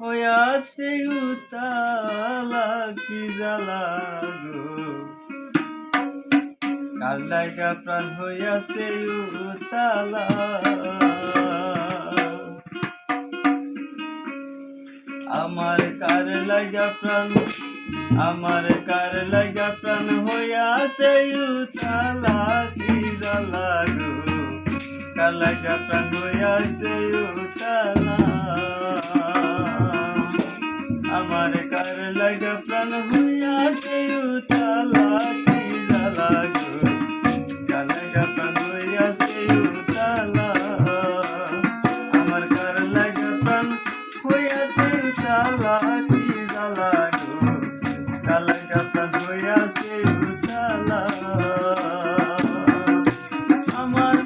হইয়াছে উতালা কি জ্বালা কার লাগা প্রাণ হইয়াছে উতালা। আমার কার লাগা প্রাণ, আমার কার লাগা প্রাণ হইয়াছে উতালা কি জ্বালা কার লাগা প্রাণ হইয়াছে প্রাণ হইয়াছে উতালা কি জ্বালা গো? কার লাগা প্রাণ হইয়াছে উতালা আমার কার লাগা প্রাণ হইয়াছে উতালা কি জ্বালা গো? আমার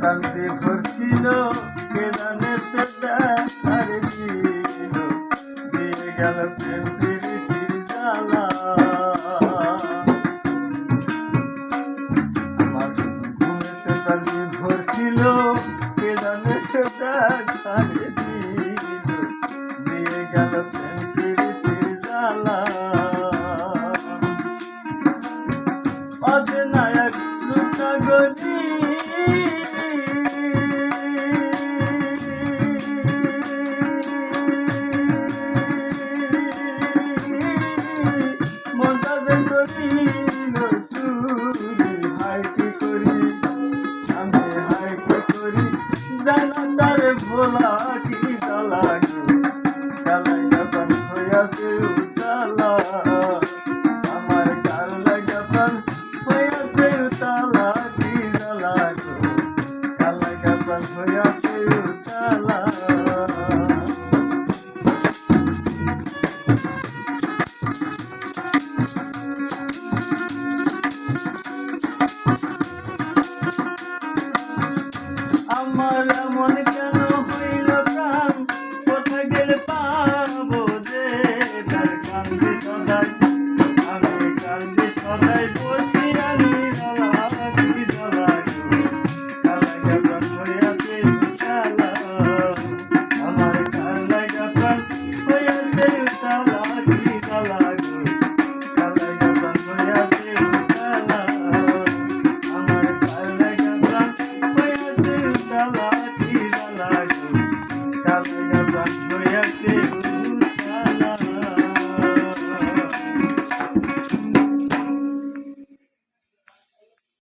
প্রান্তে ভরছিল কেদানে সে আর দিল দিয়ে গেল প্রেম দিল। কেদন সোজা ঘরে দিল। দিয়ে গেল প্রীতির জ্বালা অজনায়ক লুচা গতি জানাতার ভোলা কি জ্বালাই জ্বালাই যখন হইয়াছে উজালা। আমার কাল যখন হইয়া Let's go.